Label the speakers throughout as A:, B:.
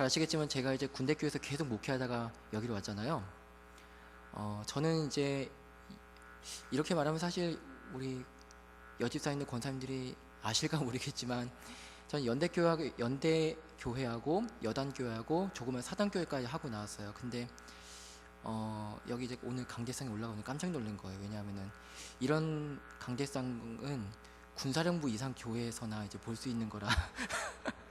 A: 잘 아시겠지만 제가 이제 군대 교에서 계속 목회하다가 여기로 왔잖아요. 어, 저는 이제 이렇게 말하면 사실 우리 여집사 있는 권사님들이 아실까 모르겠지만 저는 연대교회 연대교회하고 여단교회하고 조그만 사단교회까지 하고 나왔어요. 근데 어, 여기 이제 오늘 강대상에 올라오는 깜짝 놀란 거예요. 왜냐하면은 이런 강대상은 군사령부 이상 교회에서나 이제 볼 수 있는 거라.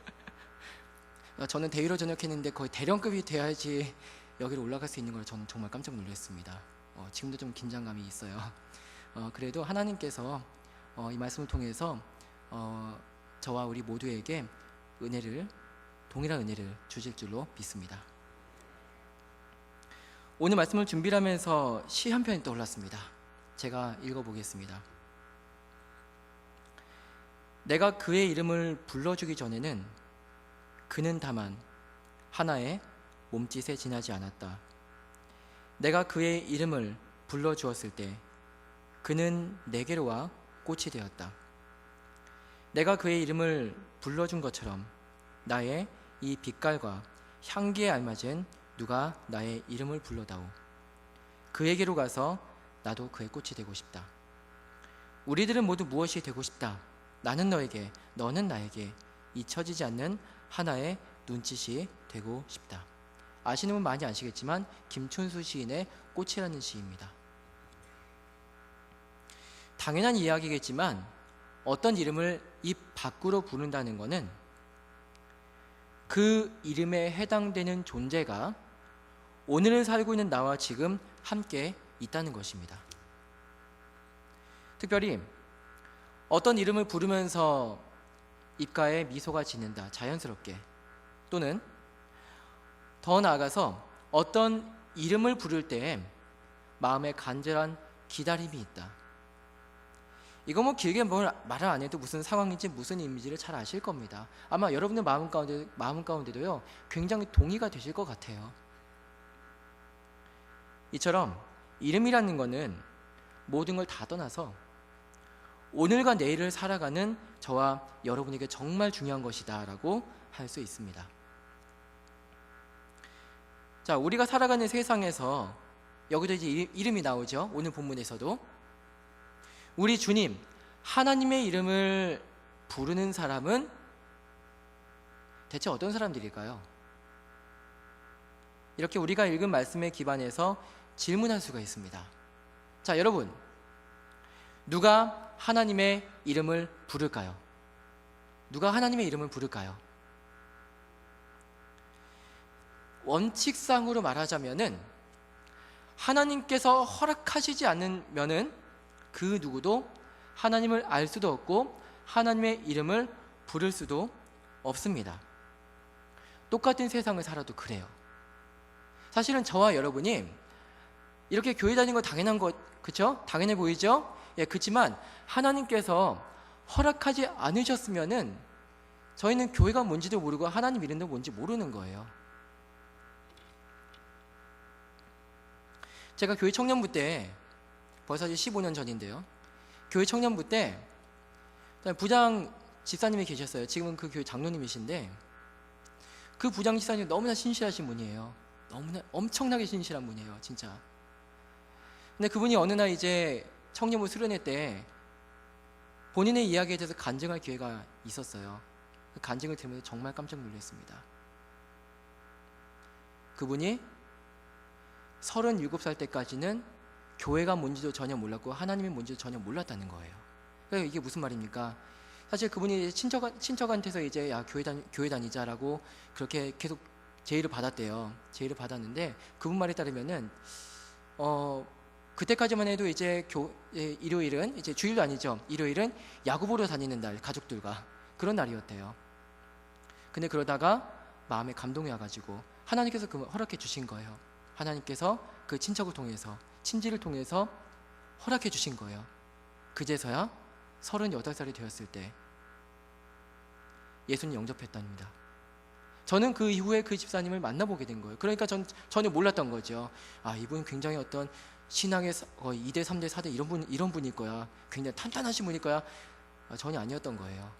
A: 어, 저는 대위로 전역했는데 거의 대령급이 돼야지 여기로 올라갈 수 있는 걸 저는 정말 깜짝 놀랐습니다. 어, 지금도 좀 긴장감이 있어요. 어, 그래도 하나님께서 어, 이 말씀을 통해서 어, 저와 우리 모두에게 은혜를 동일한 은혜를 주실 줄로 믿습니다. 오늘 말씀을 준비를 하면서 시 한 편이 떠올랐습니다. 제가 읽어보겠습니다. 내가 그의 이름을 불러주기 전에는 그는 다만 하나의 몸짓에 지나지 않았다. 내가 그의 이름을 불러 주었을 때 그는 내게로 와 꽃이 되었다. 내가 그의 이름을 불러 준 것처럼 나의 이 빛깔과 향기에 알맞은 누가 나의 이름을 불러다오. 그에게로 가서 나도 그의 꽃이 되고 싶다. 우리들은 모두 무엇이 되고 싶다. 나는 너에게, 너는 나에게 잊혀지지 않는 하나의 눈짓이 되고 싶다. 아시는 분 많이 아시겠지만 김춘수 시인의 꽃이라는 시입니다. 당연한 이야기겠지만 어떤 이름을 입 밖으로 부른다는 것은 그 이름에 해당되는 존재가 오늘을 살고 있는 나와 지금 함께 있다는 것입니다. 특별히 어떤 이름을 부르면서 입가에 미소가 짓는다. 자연스럽게. 또는 더 나아가서 어떤 이름을 부를 때 마음에 간절한 기다림이 있다. 이거 뭐 길게 뭘 말을 안 해도 무슨 상황인지 무슨 이미지를 잘 아실 겁니다. 아마 여러분의 마음 가운데 마음 가운데도요 굉장히 동의가 되실 것 같아요. 이처럼 이름이라는 것은 모든 걸 다 떠나서 오늘과 내일을 살아가는 저와 여러분에게 정말 중요한 것이다라고 할 수 있습니다. 자, 우리가 살아가는 세상에서 여기도 이제 이- 이름이 나오죠. 오늘 본문에서도 우리 주님 하나님의 이름을 부르는 사람은 대체 어떤 사람들일까요? 이렇게 우리가 읽은 말씀에 기반해서 질문할 수가 있습니다. 자, 여러분. 누가 하나님의 이름을 부를까요? 누가 하나님의 이름을 부를까요? 원칙상으로 말하자면은 하나님께서 허락하시지 않으면은 그 누구도 하나님을 알 수도 없고 하나님의 이름을 부를 수도 없습니다. 똑같은 세상을 살아도 그래요. 사실은 저와 여러분이 이렇게 교회 다니는 거 당연한 것, 그쵸? 당연해 보이죠? 예, 그렇지만 하나님께서 허락하지 않으셨으면은 저희는 교회가 뭔지도 모르고 하나님 이름도 뭔지 모르는 거예요. 제가 교회 청년부 때 벌써 이제 15년 전인데요. 교회 청년부 때 부장 집사님이 계셨어요. 지금은 그 교회 장로님이신데 그 부장 집사님 너무나 신실하신 분이에요. 너무나 엄청나게 신실한 분이에요, 진짜. 근데 그분이 어느 날 이제 청년부 수련회 때 본인의 이야기에 대해서 간증할 기회가 있었어요. 그 간증을 들으면서 정말 깜짝 놀랐습니다. 그분이 37살 때까지는 교회가 뭔지도 전혀 몰랐고 하나님이 뭔지도 전혀 몰랐다는 거예요. 그러니까 이게 무슨 말입니까? 사실 그분이 친척 친척한테서 이제 야 교회 다니 교회 다니자라고 그렇게 계속 제의를 받았대요. 제의를 받았는데 그분 말에 따르면은 어 그때까지만 해도 이제 교 예, 일요일은 이제 주일도 아니죠. 일요일은 야구 보러 다니는 날 가족들과 그런 날이었대요. 근데 그러다가 마음에 감동이 와가지고 하나님께서 그 허락해 주신 거예요. 하나님께서 그 친척을 통해서 친지를 통해서 허락해 주신 거예요. 그제서야 38살이 되었을 때 예수님 영접했답니다. 저는 그 이후에 그 집사님을 만나보게 된 거예요. 그러니까 전 전혀 몰랐던 거죠. 아, 이분 굉장히 어떤 신앙의 사- 거의 2대, 3대, 4대 이런 분 이런 분일 거야. 굉장히 탄탄하신 분일 거야. 아, 전혀 아니었던 거예요.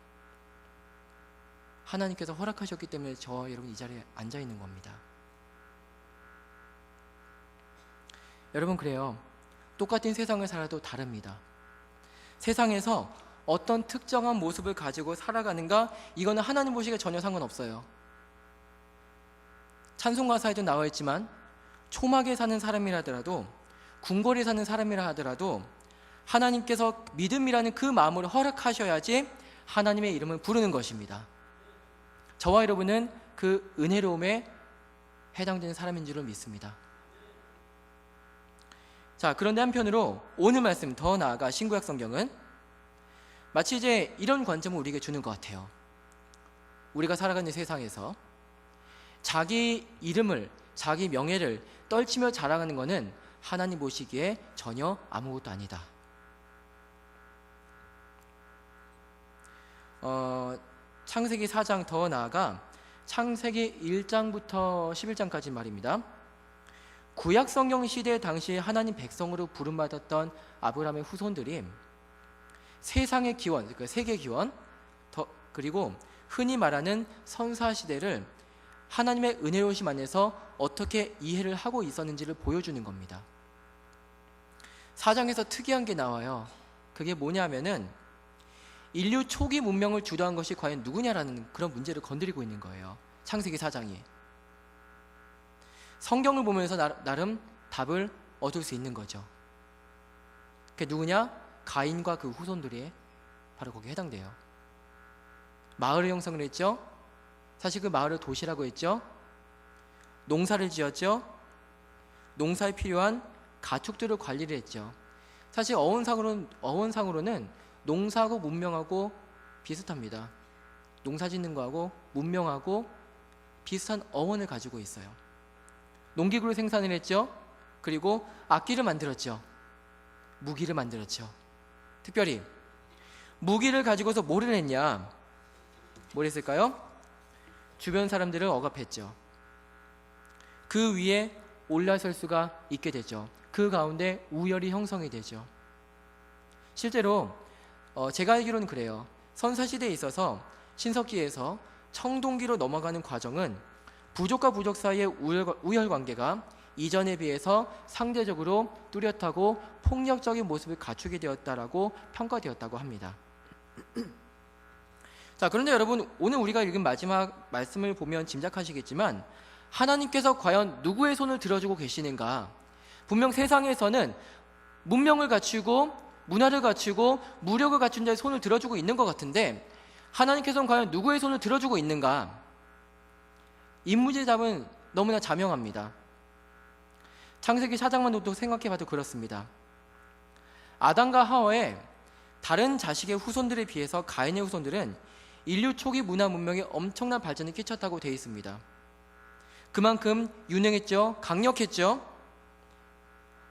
A: 하나님께서 허락하셨기 때문에 저 여러분 이 자리에 앉아 있는 겁니다. 여러분 그래요. 똑같은 세상을 살아도 다릅니다. 세상에서 어떤 특정한 모습을 가지고 살아가는가 이거는 하나님 보시기에 전혀 상관없어요. 찬송가사에도 나와 있지만 초막에 사는 사람이라 하더라도 궁궐에 사는 사람이라 하더라도 하나님께서 믿음이라는 그 마음을 허락하셔야지 하나님의 이름을 부르는 것입니다. 저와 여러분은 그 은혜로움에 해당되는 사람인 줄을 믿습니다. 자, 그런데 한편으로 오늘 말씀 더 나아가 신구약 성경은 마치 이제 이런 관점을 우리에게 주는 것 같아요. 우리가 살아가는 세상에서 자기 이름을, 자기 명예를 떨치며 자랑하는 것은 하나님 보시기에 전혀 아무것도 아니다. 어, 창세기 4장 더 나아가 창세기 1장부터 11장까지 말입니다. 구약 성경 시대 당시 하나님 백성으로 부름받았던 아브라함의 후손들이 세상의 기원, 그 세계 기원, 더, 그리고 흔히 말하는 선사 시대를 하나님의 은혜로우심 안에서 어떻게 이해를 하고 있었는지를 보여주는 겁니다. 사장에서 특이한 게 나와요. 그게 뭐냐면은 인류 초기 문명을 주도한 것이 과연 누구냐라는 그런 문제를 건드리고 있는 거예요. 창세기 사장이. 성경을 보면서 나, 름 답을 얻을 수 있는 거죠. 그게 누구냐? 가인과 그 후손들이 바로 거기에 해당돼요. 마을을 형성을 했죠. 사실 그 마을을 도시라고 했죠. 농사를 지었죠. 농사에 필요한 가축들을 관리를 했죠. 사실 어원상으로는, 어원상으로는 농사하고 문명하고 비슷합니다. 농사 짓는 거하고 문명하고 비슷한 어원을 가지고 있어요. 농기구를 생산을 했죠. 그리고 악기를 만들었죠. 무기를 만들었죠. 특별히 무기를 가지고서 뭐를 했냐? 뭘 했을까요? 주변 사람들을 억압했죠. 그 위에 올라설 수가 있게 되죠. 그 가운데 우열이 형성이 되죠. 실제로 어, 제가 알기로는 그래요. 선사시대에 있어서 신석기에서 청동기로 넘어가는 과정은 부족과 부족 사이의 우열, 우열 관계가 이전에 비해서 상대적으로 뚜렷하고 폭력적인 모습을 갖추게 되었다라고 평가되었다고 합니다. 자, 그런데 여러분 오늘 우리가 읽은 마지막 말씀을 보면 짐작하시겠지만 하나님께서 과연 누구의 손을 들어주고 계시는가? 분명 세상에서는 문명을 갖추고 문화를 갖추고 무력을 갖춘 자의 손을 들어주고 있는 것 같은데 하나님께서는 과연 누구의 손을 들어주고 있는가? 이 문제의 답은 너무나 자명합니다. 창세기 4장만 도 생각해봐도 그렇습니다. 아담과 하와의 다른 자식의 후손들에 비해서 가인의 후손들은 인류 초기 문화 문명에 엄청난 발전을 끼쳤다고 되어 있습니다. 그만큼 유능했죠, 강력했죠.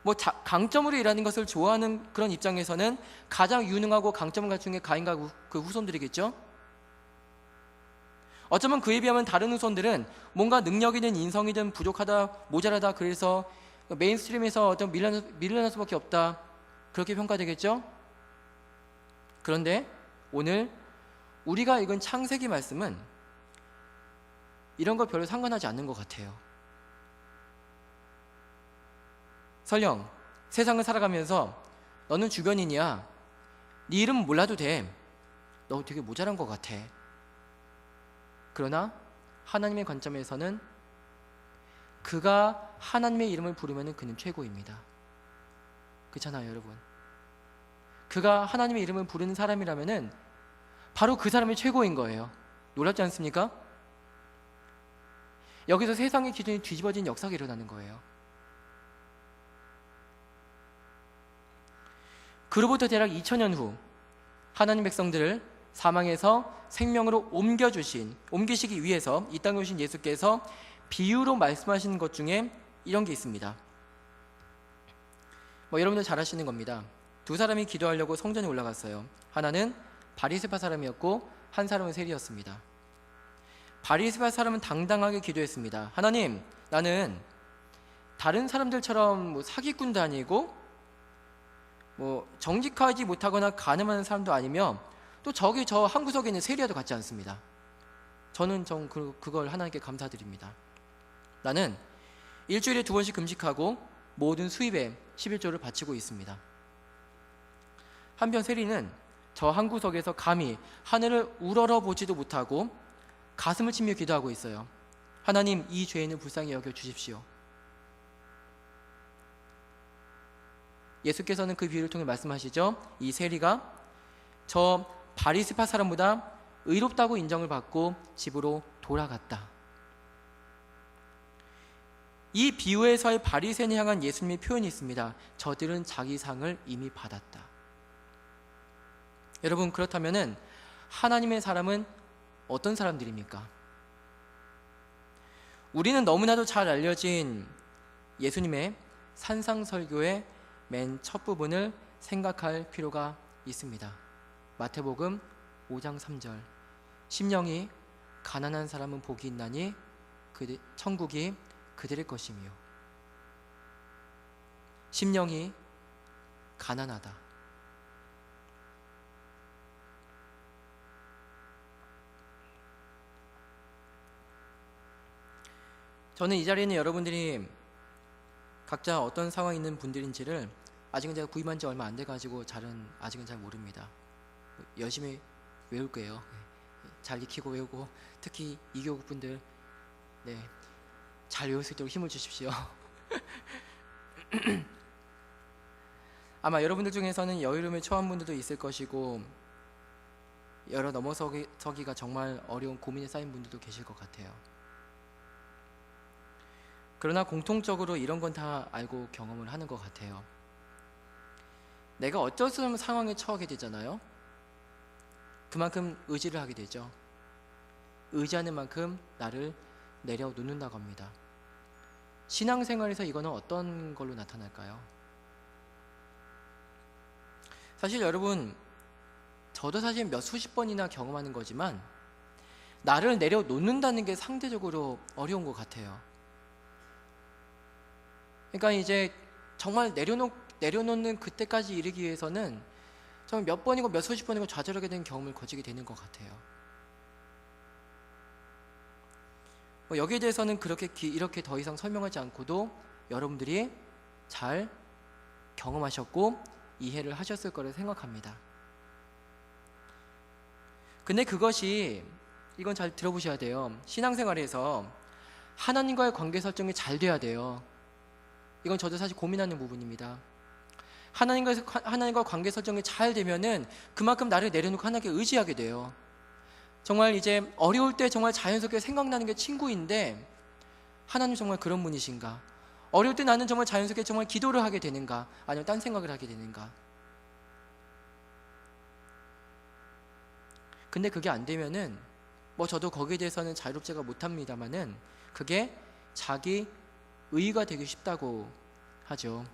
A: 뭐 자, 강점으로 일하는 것을 좋아하는 그런 입장에서는 가장 유능하고 강점을 갖춘 게 가인과 그 후손들이겠죠. 어쩌면 그에 비하면 다른 후손들은 뭔가 능력이든 인성이든 부족하다, 모자라다 그래서 메인스트림에서 어떤 밀려날, 밀려날 수밖에 없다. 그렇게 평가되겠죠? 그런데 오늘 우리가 읽은 창세기 말씀은 이런 거 별로 상관하지 않는 것 같아요. 설령 세상을 살아가면서 너는 주변인이야. 네 이름 몰라도 돼. 너 되게 모자란 것 같아. 그러나 하나님의 관점에서는 그가 하나님의 이름을 부르면 그는 최고입니다. 그렇잖아요, 여러분. 그가 하나님의 이름을 부르는 사람이라면 바로 그 사람이 최고인 거예요. 놀랍지 않습니까? 여기서 세상의 기준이 뒤집어진 역사가 일어나는 거예요. 그로부터 대략 2000년 후 하나님 백성들을 사망에서 생명으로 옮겨주신 옮기시기 위해서 이 땅에 오신 예수께서 비유로 말씀하시는 것 중에 이런 게 있습니다. 뭐 여러분들 잘 아시는 겁니다. 두 사람이 기도하려고 성전에 올라갔어요. 하나는 바리세파 사람이었고 한 사람은 세리였습니다. 바리세파 사람은 당당하게 기도했습니다. 하나님, 나는 다른 사람들처럼 뭐 사기꾼도 아니고 뭐 정직하지 못하거나 가늠하는 사람도 아니며 또 저기 저 한 구석에 있는 세리와도 같지 않습니다. 저는 정 그, 그걸 하나님께 감사드립니다. 나는 일주일에 두 번씩 금식하고 모든 수입에 11조를 바치고 있습니다. 한편 세리는 저 한 구석에서 감히 하늘을 우러러 보지도 못하고 가슴을 치며 기도하고 있어요. 하나님 이 죄인을 불쌍히 여겨 주십시오. 예수께서는 그 비유를 통해 말씀하시죠. 이 세리가 저 바리스파 사람보다 의롭다고 인정을 받고 집으로 돌아갔다. 이 비유에서의 바리새인을 향한 예수님의 표현이 있습니다. 저들은 자기 상을 이미 받았다. 여러분 그렇다면은 하나님의 사람은 어떤 사람들입니까? 우리는 너무나도 잘 알려진 예수님의 산상설교의 맨 첫 부분을 생각할 필요가 있습니다. 마태복음 5장 3절 심령이 가난한 사람은 복이 있나니 그 천국이 그들의 것이며 심령이 가난하다. 저는 이 자리에 있는 여러분들이 각자 어떤 상황에 있는 분들인지를 아직은 제가 구입한 지 얼마 안 돼가지고 잘은 아직은 잘 모릅니다. 열심히 외울 거예요. 잘 익히고 외우고 특히 이교국 분들 네, 잘 외울 수 있도록 힘을 주십시오. 아마 여러분들 중에서는 여유로움에 처한 분들도 있을 것이고 여러 넘어서기가 정말 어려운 고민에 쌓인 분들도 계실 것 같아요. 그러나 공통적으로 이런 건 다 알고 경험을 하는 것 같아요. 내가 어쩔 수 없는 상황에 처하게 되잖아요. 그만큼 의지를 하게 되죠. 의지하는 만큼 나를 내려놓는다고 합니다. 신앙생활에서 이거는 어떤 걸로 나타날까요? 사실 여러분, 저도 사실 몇 수십 번이나 경험하는 거지만 나를 내려놓는다는 게 상대적으로 어려운 것 같아요. 그러니까 이제 정말 내려놓, 내려놓는 그때까지 이르기 위해서는 정말 몇 번이고 몇 수십 번이고 좌절하게 된 경험을 거치게 되는 것 같아요. 뭐 여기에 대해서는 그렇게 기, 이렇게 더 이상 설명하지 않고도 여러분들이 잘 경험하셨고 이해를 하셨을 거라 생각합니다. 근데 그것이 이건 잘 들어보셔야 돼요. 신앙생활에서 하나님과의 관계 설정이 잘 돼야 돼요. 이건 저도 사실 고민하는 부분입니다. 하나님과 하나님과 관계 설정이 잘 되면은 그만큼 나를 내려놓고 하나님께 의지하게 돼요. 정말 이제 어려울 때 정말 자연스럽게 생각나는 게 친구인데 하나님 정말 그런 분이신가? 어려울 때 나는 정말 자연스럽게 정말 기도를 하게 되는가? 아니면 딴 생각을 하게 되는가? 근데 그게 안 되면은 뭐 저도 거기에 대해서는 자유롭지가 못합니다만은 그게 자기 의가 되기 쉽다고 하죠.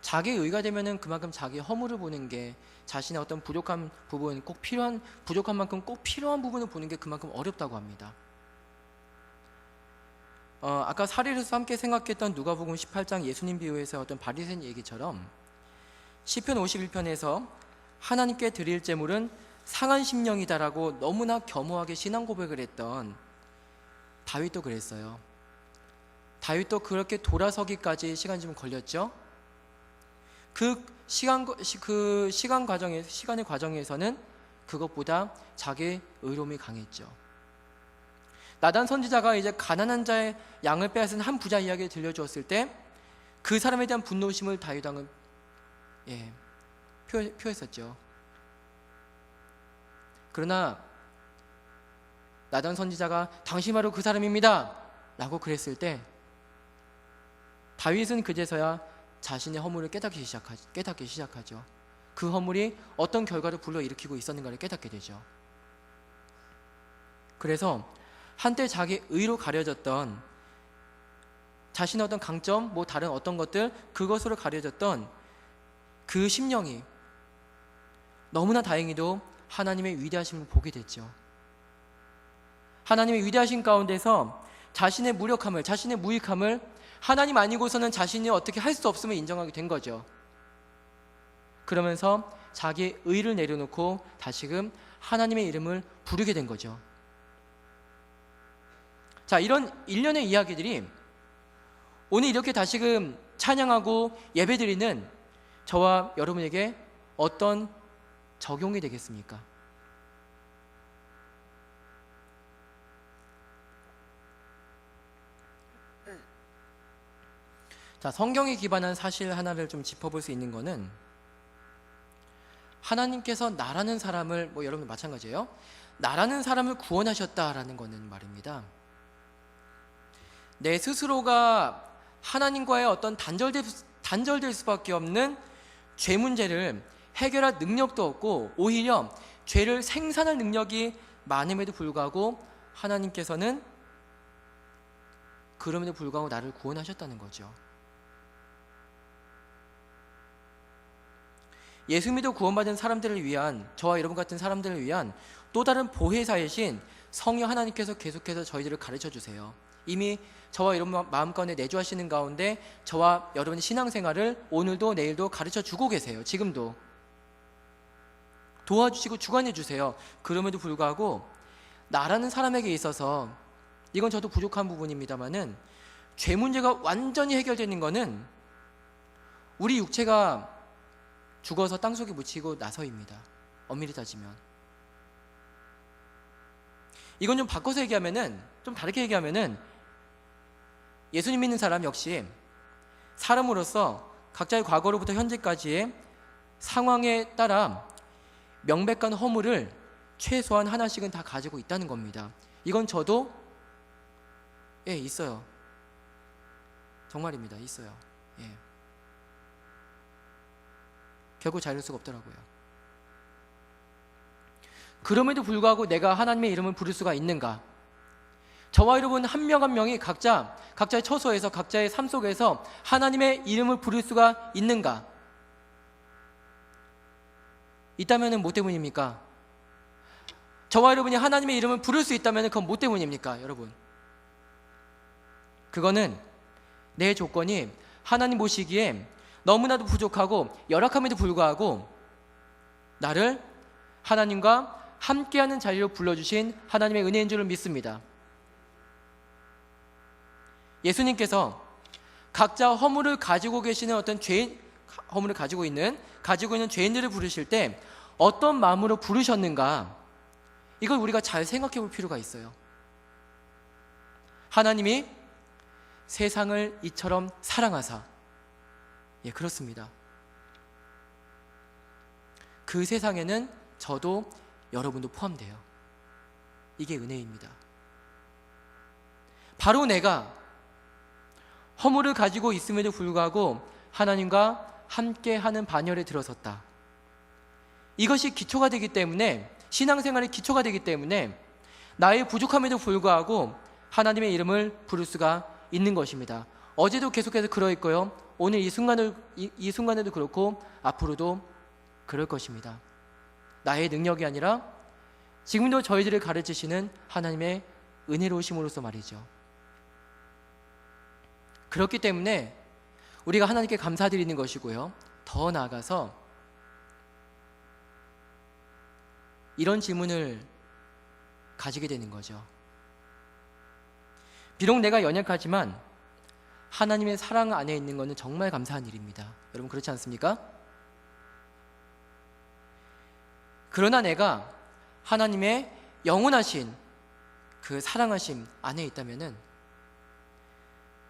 A: 자기 의가 되면은 그만큼 자기 허물을 보는 게 자신의 어떤 부족한 부분, 꼭 필요한 부족한 만큼 꼭 필요한 부분을 보는 게 그만큼 어렵다고 합니다. 어, 아까 사례에서 함께 생각했던 누가복음 18장 예수님 비유에서 어떤 바리새인 얘기처럼 시편 51편에서 하나님께 드릴 제물은 상한 심령이다라고 너무나 겸허하게 신앙 고백을 했던 다윗도 그랬어요. 다윗도 그렇게 돌아서기까지 시간이 좀 걸렸죠. 그 시간 그 시간 과정에 시간의 과정에서는 그것보다 자기 의로움이 강했죠. 나단 선지자가 이제 가난한 자의 양을 빼앗은 한 부자 이야기를 들려주었을 때 그 사람에 대한 분노심을 다윗왕은 예, 표, 표했었죠. 그러나 나단 선지자가 당신 바로 그 사람입니다. 라고 그랬을 때 다윗은 그제서야 자신의 허물을 깨닫기, 시작하, 깨닫기 시작하죠. 그 허물이 어떤 결과를 불러일으키고 있었는가를 깨닫게 되죠. 그래서 한때 자기 의로 가려졌던 자신의 어떤 강점, 뭐 다른 어떤 것들 그것으로 가려졌던 그 심령이 너무나 다행히도 하나님의 위대하심을 보게 됐죠. 하나님의 위대하신 가운데서 자신의 무력함을, 자신의 무익함을 하나님 아니고서는 자신이 어떻게 할 수 없음을 인정하게 된 거죠. 그러면서 자기의 의를 내려놓고 다시금 하나님의 이름을 부르게 된 거죠. 자, 이런 일련의 이야기들이 오늘 이렇게 다시금 찬양하고 예배드리는 저와 여러분에게 어떤 적용이 되겠습니까? 자, 성경에 기반한 사실 하나를 좀 짚어볼 수 있는 거는 하나님께서 나라는 사람을 뭐 여러분 마찬가지예요. 나라는 사람을 구원하셨다라는 거는 말입니다. 내 스스로가 하나님과의 어떤 단절될, 단절될 수밖에 없는 죄 문제를 해결할 능력도 없고 오히려 죄를 생산할 능력이 많음에도 불구하고 하나님께서는 그럼에도 불구하고 나를 구원하셨다는 거죠. 예수 믿어 구원받은 사람들을 위한 저와 여러분 같은 사람들을 위한 또 다른 보혜사이신 성령 하나님께서 계속해서 저희들을 가르쳐 주세요. 이미 저와 여러분 마음 가운데 내주하시는 가운데 저와 여러분의 신앙생활을 오늘도 내일도 가르쳐 주고 계세요. 지금도 도와주시고 주관해 주세요. 그럼에도 불구하고 나라는 사람에게 있어서 이건 저도 부족한 부분입니다만은 죄 문제가 완전히 해결되는 거는 우리 육체가 죽어서 땅속에 묻히고 나서입니다. 엄밀히 따지면. 이건 좀 바꿔서 얘기하면은 좀 다르게 얘기하면은 예수님 믿는 사람 역시 사람으로서 각자의 과거로부터 현재까지의 상황에 따라 명백한 허물을 최소한 하나씩은 다 가지고 있다는 겁니다. 이건 저도 예, 있어요. 정말입니다. 있어요. 예. 결국 자유할 수가 없더라고요. 그럼에도 불구하고 내가 하나님의 이름을 부를 수가 있는가? 저와 여러분 한명한 명이 각자 각자의 처소에서 각자의 삶 속에서 하나님의 이름을 부를 수가 있는가? 있다면은 뭐 때문입니까? 저와 여러분이 하나님의 이름을 부를 수 있다면 그건 뭐 때문입니까, 여러분? 그거는 내 조건이 하나님 보시기에 너무나도 부족하고 열악함에도 불구하고 나를 하나님과 함께하는 자리로 불러주신 하나님의 은혜인 줄을 믿습니다. 예수님께서 각자 허물을 가지고 계시는 어떤 죄인 허물을 가지고 있는 가지고 있는 죄인들을 부르실 때 어떤 마음으로 부르셨는가 이걸 우리가 잘 생각해 볼 필요가 있어요. 하나님이 세상을 이처럼 사랑하사 예, 그렇습니다. 그 세상에는 저도 여러분도 포함돼요. 이게 은혜입니다. 바로 내가 허물을 가지고 있음에도 불구하고 하나님과 함께 하는 반열에 들어섰다. 이것이 기초가 되기 때문에 신앙생활의 기초가 되기 때문에 나의 부족함에도 불구하고 하나님의 이름을 부를 수가 있는 것입니다. 어제도 계속해서 그러했고요. 오늘 이 순간을 이, 이 순간에도 그렇고 앞으로도 그럴 것입니다. 나의 능력이 아니라 지금도 저희들을 가르치시는 하나님의 은혜로우심으로서 말이죠. 그렇기 때문에 우리가 하나님께 감사드리는 것이고요. 더 나아가서 이런 질문을 가지게 되는 거죠. 비록 내가 연약하지만 하나님의 사랑 안에 있는 것은 정말 감사한 일입니다. 여러분 그렇지 않습니까? 그러나 내가 하나님의 영원하신 그 사랑하심 안에 있다면은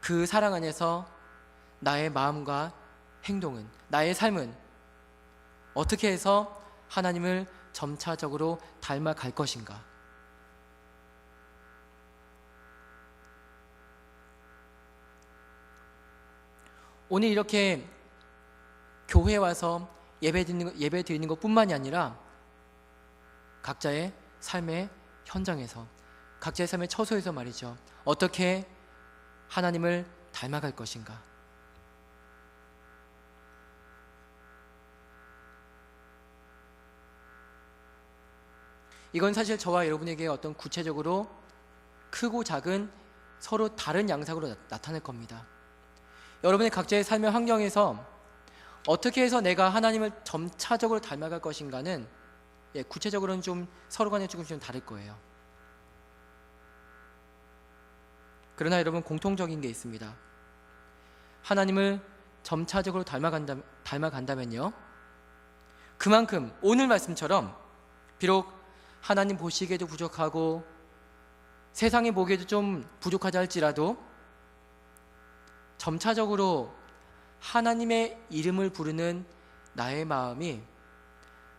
A: 그 사랑 안에서 나의 마음과 행동은 나의 삶은 어떻게 해서 하나님을 점차적으로 닮아갈 것인가? 오늘 이렇게 교회에 와서 예배 드리는, 예배 드리는 것뿐만이 아니라 각자의 삶의 현장에서 각자의 삶의 처소에서 말이죠. 어떻게 하나님을 닮아갈 것인가? 이건 사실 저와 여러분에게 어떤 구체적으로 크고 작은 서로 다른 양상으로 나, 타날 겁니다. 여러분의 각자의 삶의 환경에서 어떻게 해서 내가 하나님을 점차적으로 닮아갈 것인가는 예, 구체적으로는 좀 서로 간에 조금 좀 다를 거예요. 그러나 여러분 공통적인 게 있습니다. 하나님을 점차적으로 닮아간다, 닮아간다면요. 그만큼 오늘 말씀처럼 비록 하나님 보시기에도 부족하고 세상에 보기에도 좀 부족하다 할지라도 점차적으로 하나님의 이름을 부르는 나의 마음이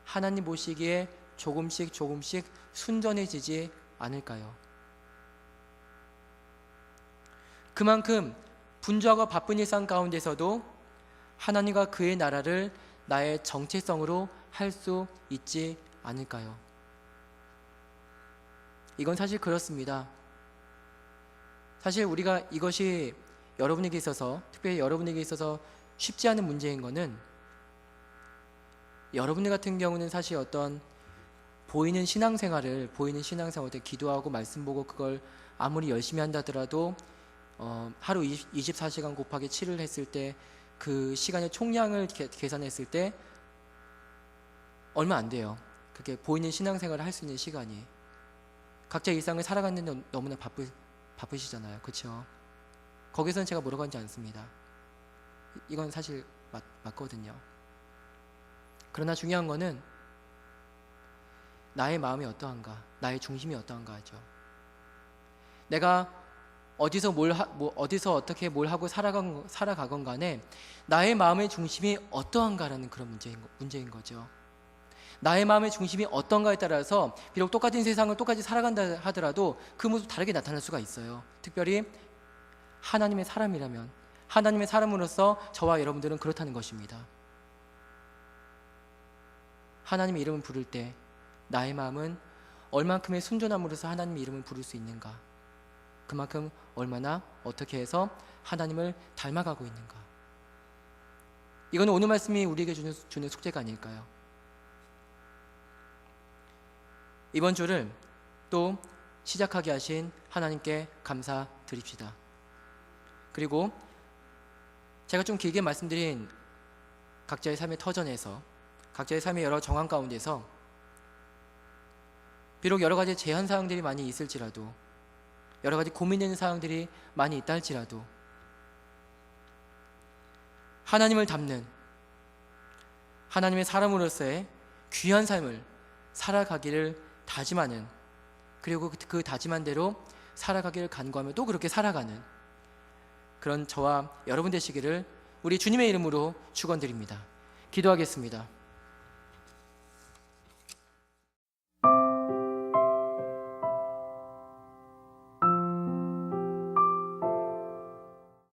A: 하나님 보시기에 조금씩 조금씩 순전해지지 않을까요? 그만큼 분주하고 바쁜 일상 가운데서도 하나님과 그의 나라를 나의 정체성으로 할 수 있지 않을까요? 이건 사실 그렇습니다. 사실 우리가 이것이 여러분에게 있어서 특별히 여러분에게 있어서 쉽지 않은 문제인 것은 여러분들 같은 경우는 사실 어떤 보이는 신앙생활을 보이는 신앙생활 때 기도하고 말씀 보고 그걸 아무리 열심히 한다더라도 어, 하루 20, 24시간 곱하기 7을 했을 때 그 시간의 총량을 계, 계산했을 때 얼마 안 돼요. 그게 보이는 신앙생활을 할 수 있는 시간이 각자 일상을 살아가는데 너무나 바쁘, 바쁘시잖아요. 그렇죠? 거기서는 제가 뭐라고 하지 않습니다. 이건 사실 맞, 맞거든요. 그러나 중요한 거는 나의 마음이 어떠한가, 나의 중심이 어떠한가 하죠. 내가 어디서 뭘 하, 뭐 어디서 어떻게 뭘 하고 살아간 살아가건 간에 나의 마음의 중심이 어떠한가라는 그런 문제인, 거- 문제인 거죠. 나의 마음의 중심이 어떤가에 따라서 비록 똑같은 세상을 똑같이 살아간다 하더라도 그 모습 다르게 나타날 수가 있어요. 특별히 하나님의 사람이라면 하나님의 사람으로서 저와 여러분들은 그렇다는 것입니다. 하나님의 이름을 부를 때 나의 마음은 얼만큼의 순전함으로서 하나님의 이름을 부를 수 있는가? 그만큼 얼마나 어떻게 해서 하나님을 닮아가고 있는가? 이거는 오늘 말씀이 우리에게 주는, 주는 숙제가 아닐까요? 이번 주를 또 시작하게 하신 하나님께 감사드립시다. 그리고 제가 좀 길게 말씀드린 각자의 삶의 터전에서 각자의 삶의 여러 정황 가운데서 비록 여러 가지 제한 사항들이 많이 있을지라도 여러 가지 고민되는 사항들이 많이 있다 할지라도 하나님을 닮는 하나님의 사람으로서의 귀한 삶을 살아가기를 다짐하는 그리고 그- 그 다짐한 대로 살아가기를 간구하며 또 그렇게 살아가는 그런 저와 여러분 되시기를 우리 주님의 이름으로 축원드립니다. 기도하겠습니다.